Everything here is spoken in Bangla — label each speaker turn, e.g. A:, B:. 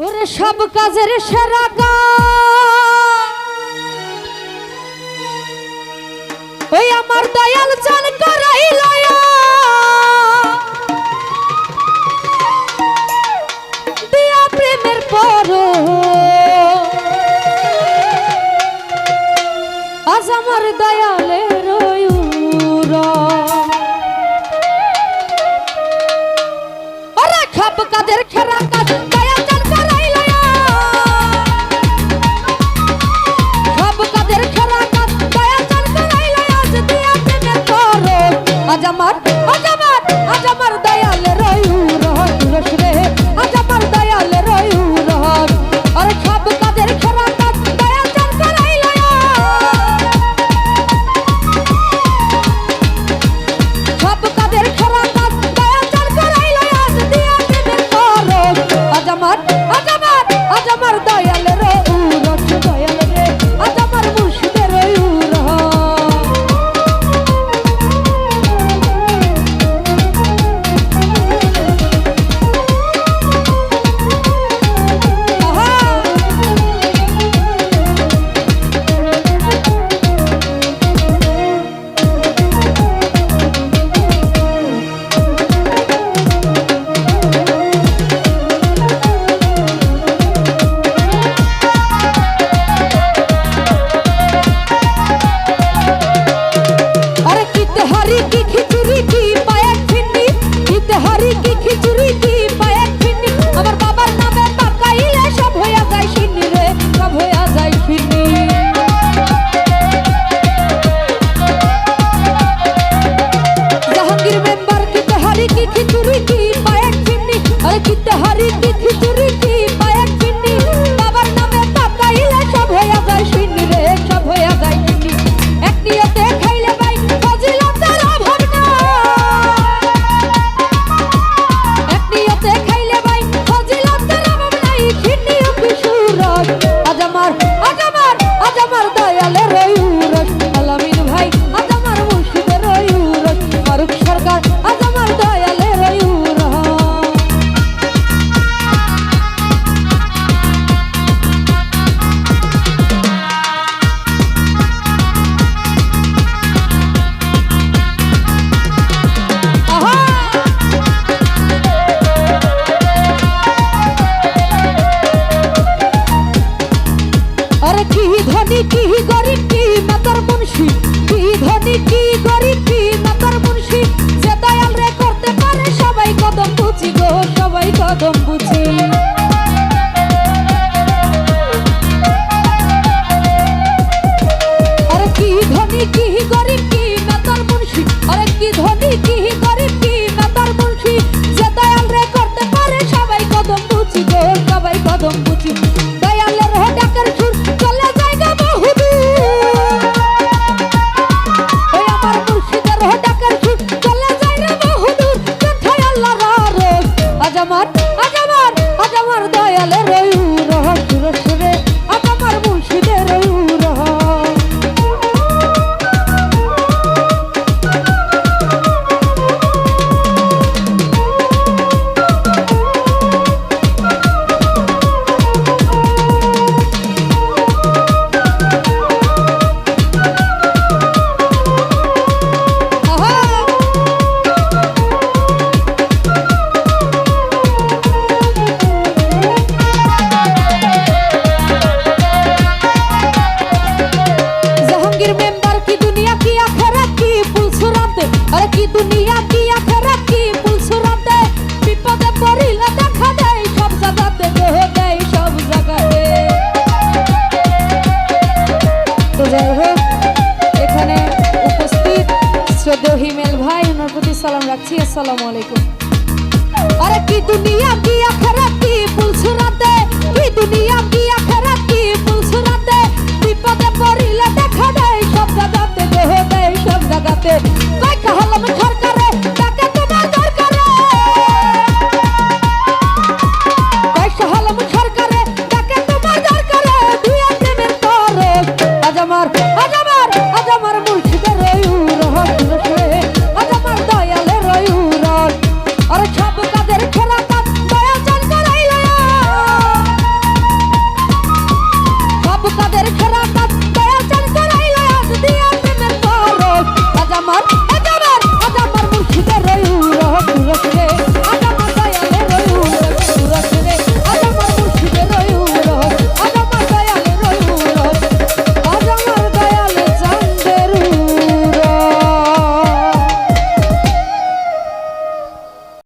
A: ওরে সব কাজের সেরা ওই আমার দয়াল চান করাইল প্রেমের পর আজ আমার দয়ালের ধনী কি গরিব কি মাতার মুন্সি? কি ধনী কি গরিব কি মাতার মুন্সি? যে দয়াল রে করতে পারে সবাই কদম বুঝি গো, সবাই কদম বুঝি। আরে কি ধনী কি গরিব কি মাতার মুন্সি? আরে কি ধনী কি গরিব কি মাতার মুন্সি? যে দয়াল রে করতে পারে সবাই কদম বুঝি গো, সবাই কদম বুঝি। জাহাঙ্গীর মেম্বার কি দুনিয়া কি আখেরা কি ফুলসুরাতে? আরে কি দুনিয়া কি আখেরা কি ফুলসুরাতে? বিপদে পড়িলে দেখা দেয় সব জায়গাতে দেহ দেয় সব জায়গাতে তো যাই হোক, এখানে উপস্থিত শ্রদ্ধেয় হিমেল ভাই, ওনার প্রতি সালাম রাখছি, আসসালামু আলাইকুম। আরে কি দুনিয়া কি আখেরা কি ফুলসুরাতে?